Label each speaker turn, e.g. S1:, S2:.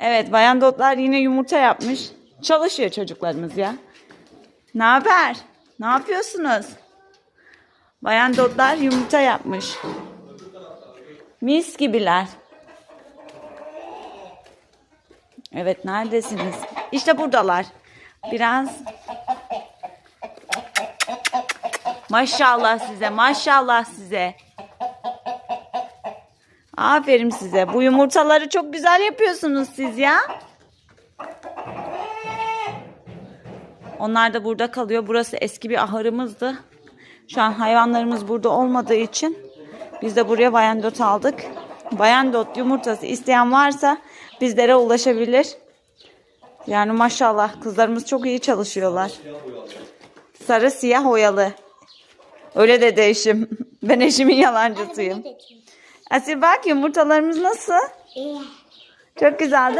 S1: Evet bayan dotlar yine yumurta yapmış. Çalışıyor çocuklarımız ya. Ne haber? Ne yapıyorsunuz? Bayan dotlar yumurta yapmış. Mis gibiler. Evet neredesiniz? İşte buradalar. Biraz Maşallah size, maşallah size. Aferin size. Bu yumurtaları çok güzel yapıyorsunuz siz ya. Onlar da burada kalıyor. Burası eski bir ahırımızdı. Şu an hayvanlarımız burada olmadığı için biz de buraya bayandot aldık. Bayandot yumurtası isteyen varsa bizlere ulaşabilir. Yani maşallah kızlarımız çok iyi çalışıyorlar. Sarı siyah oyalı. Öyle dedi eşim. Ben eşimin yalancısıyım. Asil bak yumurtalarımız nasıl? Çok güzel değil mi?